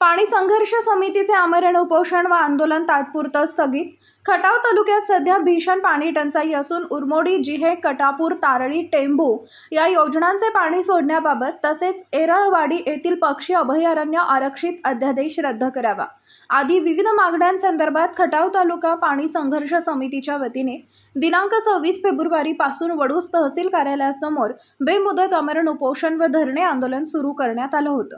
पाणी संघर्ष समितीचे आमरण उपोषण व आंदोलन तात्पुरतं स्थगित. खटाव तालुक्यात सध्या भीषण पाणी टंचाई असून उरमोडी जिहे कटापूर तारळी टेंबू या योजनांचे पाणी सोडण्याबाबत तसेच एरळवाडी येथील पक्षी अभयारण्य आरक्षित अध्यादेश रद्द करावा. आदी विविध मागण्यांसंदर्भात खटाव तालुका पाणी संघर्ष समितीच्या वतीने दिनांक सव्वीस फेब्रुवारीपासून वडूस तहसील कार्यालयासमोर बेमुदत आमरण उपोषण व धरणे आंदोलन सुरू करण्यात आलं होतं.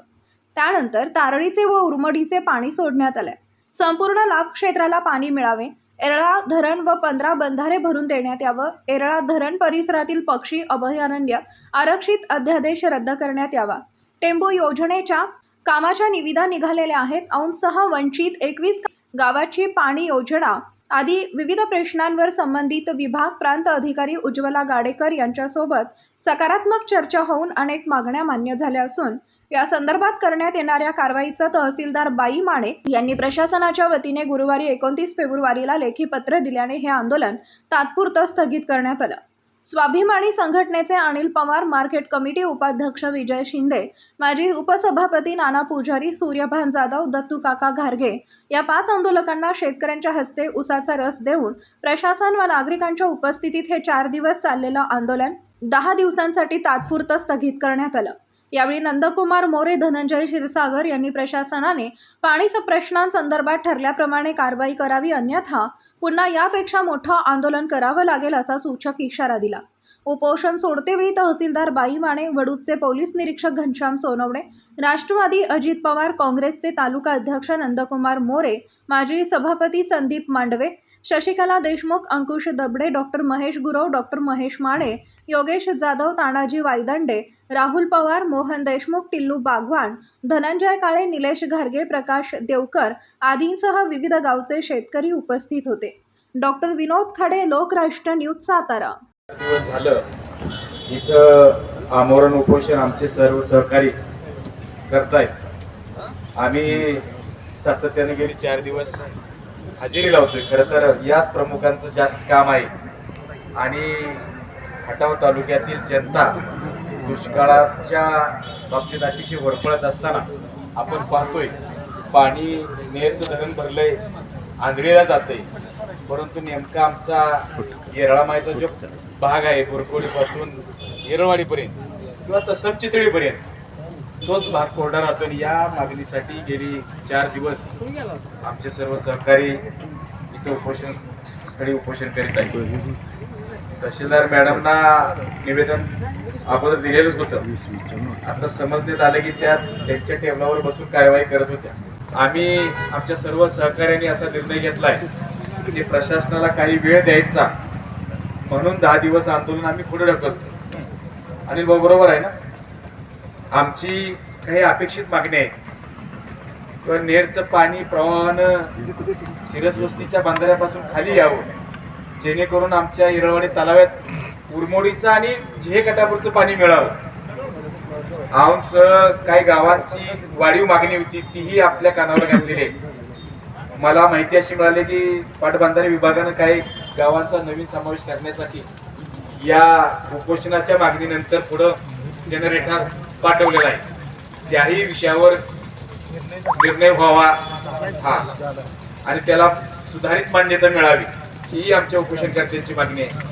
त्यानंतर तारळीचे व उरमडीचे पाणी सोडण्यात आले संपूर्ण लाभ क्षेत्राला पाणी मिळावे. एरळा धरण व पंधरा बंधारे भरून देण्यात यावं. एरळा धरण परिसरातील पक्षी अभयारण्य आरक्षित अध्यादेश रद्द करण्यात यावा. टेंबू योजनेच्या कामाच्या निविदा निघालेल्या आहेत. औंसह वंचित एकवीस गावाची पाणी योजना आदी विविध प्रश्नांवर संबंधित विभाग प्रांत अधिकारी उज्ज्वला गाडेकर यांच्यासोबत सकारात्मक चर्चा होऊन अनेक मागण्या मान्य झाल्या असून या संदर्भात करण्यात येणाऱ्या कारवाईचं तहसीलदार बाई माने यांनी प्रशासनाच्या वतीने गुरुवारी एकोणतीस फेब्रुवारीला लेखी पत्र दिल्याने हे आंदोलन तात्पुरतं स्थगित करण्यात आलं. स्वाभिमानी संघटनेचे अनिल पवार मार्केट कमिटी उपाध्यक्ष विजय शिंदे माजी उपसभापती नाना पुजारी सूर्यभान जाधव दत्तू काका घारगे या पाच आंदोलकांना शेतकऱ्यांच्या हस्ते उसाचा रस देऊन प्रशासन व नागरिकांच्या उपस्थितीत हे चार दिवस चाललेलं आंदोलन दहा दिवसांसाठी तात्पुरतं स्थगित करण्यात आलं. यावेळी नंदकुमार मोरे धनंजय क्षीरसागर यांनी प्रशासनाने पाणी प्रश्नांसंदर्भात ठरल्याप्रमाणे कारवाई करावी अन्यथा पुन्हा यापेक्षा मोठं आंदोलन करावं लागेल असा सूचक इशारा दिला. उपोषण सोडतेवेळी तहसीलदार बाई माने वडूदचे पोलीस निरीक्षक घनश्याम सोनवणे राष्ट्रवादी अजित पवार काँग्रेसचे तालुका अध्यक्ष नंदकुमार मोरे माजी सभापती संदीप मांडवे शशिकला देशमुख अंकुश दबडे डॉक्टर महेश गुरव डॉक्टर महेश माळे योगेश जाधव तानाजी वायदंडे राहुल पवार मोहन देशमुख टिल्लू बागवान धनंजय काळे निलेश घारगे प्रकाश देवकर आदींसह विविध गावचे शेतकरी उपस्थित होते. डॉक्टर विनोद खडे लोकराष्ट्र न्यूज सातारा. दिवस झालं इथं आमरण उपोषण आमचे सर्व सहकारी करतायत. आम्ही सातत्याने गेली चार दिवस हजेरी लावतोय. खरं तर याच प्रमुखांचं जास्त काम आहे. आणि खटाव तालुक्यातील जनता दुष्काळाच्या बाबतीत अतिशय वरपळत असताना आपण पाहतोय पाणी नेरचं धरण भरलंय आंधळीला जाते परंतु नेमका आमचा येरळामाईचा जो भाग आहे बोरकोडीपासून येरवाडीपर्यंत किंवा तसं चितळीपर्यंत तोच भाग कोरडा राहतो आणि या मागणीसाठी गेली चार दिवस आमचे सर्व सहकारी इथं उपोषण स्थळी उपोषण करीत आहेत. तहसीलदार मॅडमना निवेदन अगोदर दिलेलंच होतं. आता समजण्यात आलं की त्या त्यांच्या टेबलावर बसून कारवाई करत होत्या. आम्ही आमच्या सर्व सहकार्यांनी असा निर्णय घेतलाय की प्रशासनाला काही वेळ द्यायचा. म्हणून दहा दिवस आंदोलन आम्ही पुढे ढकलतो. आणि बरोबर आहे ना? आमची काही अपेक्षित मागणी आहे. किंवा नेरचं पाणी प्रवाहानं शिरसवस्तीच्या बांधाऱ्यापासून खाली यावं जेणेकरून आमच्या हिरळवाडी तलाव्यात उरमोडीचं आणि झे कटापूरचं पाणी मिळावं. औंस काही गावांची वाढीव मागणी होती तीही आपल्या कानावर घातलेली आहे. मला माहिती अशी मिळाली की पाटबंधारे विभागानं काही गावांचा नवीन समावेश करण्यासाठी या उपोषणाच्या मागणीनंतर पुढं जनरेटर पाठवलेला आहे. त्याही विषयावर निर्णय व्हावा. हा. आणि त्याला सुधारित मान्यता मिळावी. ही आमच्या उपोषणकर्त्यांची मागणी आहे.